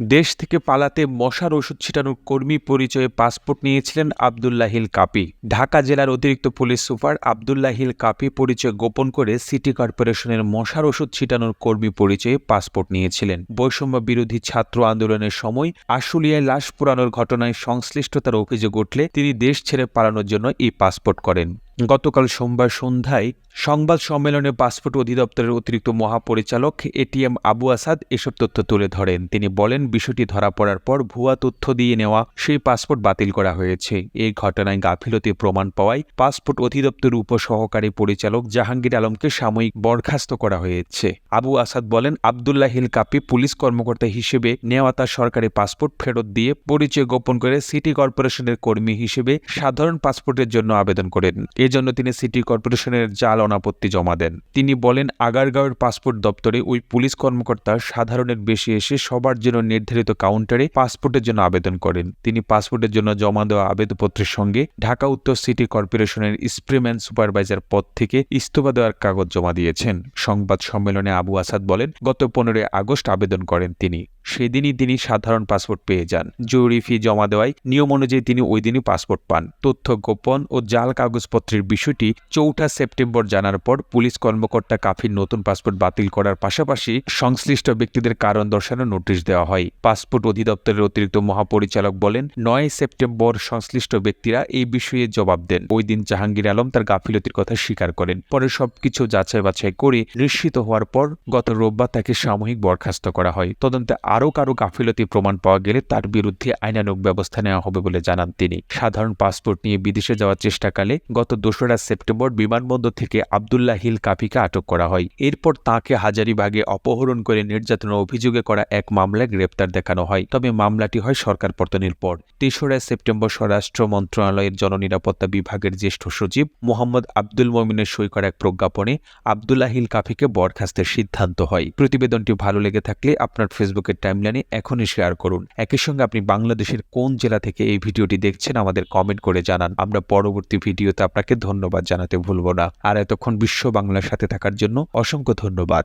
দেশ থেকে পালাতে মশার ওষুধ ছিটানোর কর্মী পরিচয়ে পাসপোর্ট নিয়েছিলেন আবদুল্লাহিল কাপি। ঢাকা জেলার অতিরিক্ত পুলিশ সুপার আবদুল্লাহিল কাপি পরিচয় গোপন করে সিটি কর্পোরেশনের মশার ওষুধ ছিটানোর কর্মী পরিচয়ে পাসপোর্ট নিয়েছিলেন। বৈষম্য বিরোধী ছাত্র আন্দোলনের সময় আশুলিয়ায় লাশ পোড়ানোর ঘটনায় সংশ্লিষ্টতার অভিযোগ উঠলে তিনি দেশ ছেড়ে পালানোর জন্য এই পাসপোর্ট করেন। গতকাল সোমবার সন্ধ্যায় সংবাদ সম্মেলনে পাসপোর্ট অধিদপ্তরের অতিরিক্ত মহাপরিচালক এটিএম আবু আসাদ এসব তথ্য তুলে ধরেন। তিনি বলেন, বিষয়টি ধরা পড়ার পর ভুয়া তথ্য দিয়ে নেওয়া, সেই পাসপোর্ট বাতিল করা হয়েছে। এই ঘটনায় গাফিলতি প্রমাণ পাওয়ায় পাসপোর্ট অধিদপ্তরের উপসহকারী পরিচালক জাহাঙ্গীর আলমকে সাময়িক বরখাস্ত করা হয়েছে। আবু আসাদ বলেন, আবদুল্লাহ হিল কাপি পুলিশ কর্মকর্তা হিসেবে নেওয়া তার সরকারি পাসপোর্ট ফেরত দিয়ে পরিচয় গোপন করে সিটি কর্পোরেশনের কর্মী হিসেবে সাধারণ পাসপোর্টের জন্য আবেদন করেন। এজন্য তিনি সিটি কর্পোরেশনের জাল অনাপত্তি জমা দেন। তিনি বলেন, আগারগাঁওয়ের পাসপোর্ট দপ্তরে ওই পুলিশ কর্মকর্তা সাধারণের বেশি এসে সবার জন্য নির্ধারিত কাউন্টারে পাসপোর্টের জন্য আবেদন করেন। তিনি পাসপোর্টের জন্য জমা দেওয়া আবেদনপত্রের সঙ্গে ঢাকা উত্তর সিটি কর্পোরেশনের স্প্রেম্যান সুপারভাইজার পদ থেকে ইস্তফা দেওয়ার কাগজ জমা দিয়েছেন। সংবাদ সম্মেলনে আবু আসাদ বলেন, গত পনেরোই আগস্ট আবেদন করেন তিনি। সেদিনই তিনি সাধারণ পাসপোর্ট পেয়ে যান। জরুরি ফি জমা দেওয়ায় নিয়ম অনুযায়ী তিনি ওই দিনই পাসপোর্ট পান। তথ্য গোপন ও জাল কাগজপত্রের বিষয়টি চৌঠা সেপ্টেম্বর জানার পর পুলিশ কর্মকর্তা কাফির নতুন পাসপোর্ট বাতিল করার পাশাপাশি সংশ্লিষ্ট ব্যক্তিদের কারণ দর্শানোর নোটিশ দেওয়া হয়। পাসপোর্ট অধিদপ্তরের অতিরিক্ত মহাপরিচালক বলেন, নয় সেপ্টেম্বর সংশ্লিষ্ট ব্যক্তিরা এই বিষয়ে জবাব দেন। ওই দিন জাহাঙ্গীর আলম তার গাফিলতির কথা স্বীকার করেন। পরে সবকিছু যাচাই বাছাই করে নিশ্চিত হওয়ার পর গত রোববার তাকে সাময়িক বরখাস্ত করা হয়। তদন্তে আরও কারও গাফিলতি প্রমাণ পাওয়া গেলে তার বিরুদ্ধে আইনানুগ ব্যবস্থা নেওয়া হবে বলে জানান তিনি। সাধারণ পাসপোর্ট নিয়ে বিদেশে যাওয়ার চেষ্টাকালে গত দোসরা সেপ্টেম্বর বিমানবন্দর থেকে আবদুল্লাহ হিল কাফিকে আটক করা হয়। এরপর তাকে হাজারিবাগে অপহরণ করে নির্যাতনের অভিযোগে করা এক মামলায় গ্রেপ্তার দেখানো হয়। তবে মামলাটি হয় সরকার পতনের পর। তেসরা সেপ্টেম্বর স্বরাষ্ট্র মন্ত্রণালয়ের জননিরাপত্তা বিভাগের জ্যেষ্ঠ সচিব মোহাম্মদ আব্দুল মমিনের সই করা এক প্রজ্ঞাপনে আবদুল্লাহ হিল কাফিকে বরখাস্তের সিদ্ধান্ত হয়। প্রতিবেদনটি ভালো লেগে থাকলে আপনার ফেসবুকের টাইমলাইনে এখনই শেয়ার করুন। একই সঙ্গে আপনি বাংলাদেশের কোন জেলা থেকে এই ভিডিওটি দেখছেন আমাদের কমেন্ট করে জানান। আমরা পরবর্তী ভিডিওতে আপনাকে ধন্যবাদ জানাতে ভুলব না। আর এতক্ষণ বিশ্ব বাংলার সাথে থাকার জন্য অসংখ্য ধন্যবাদ।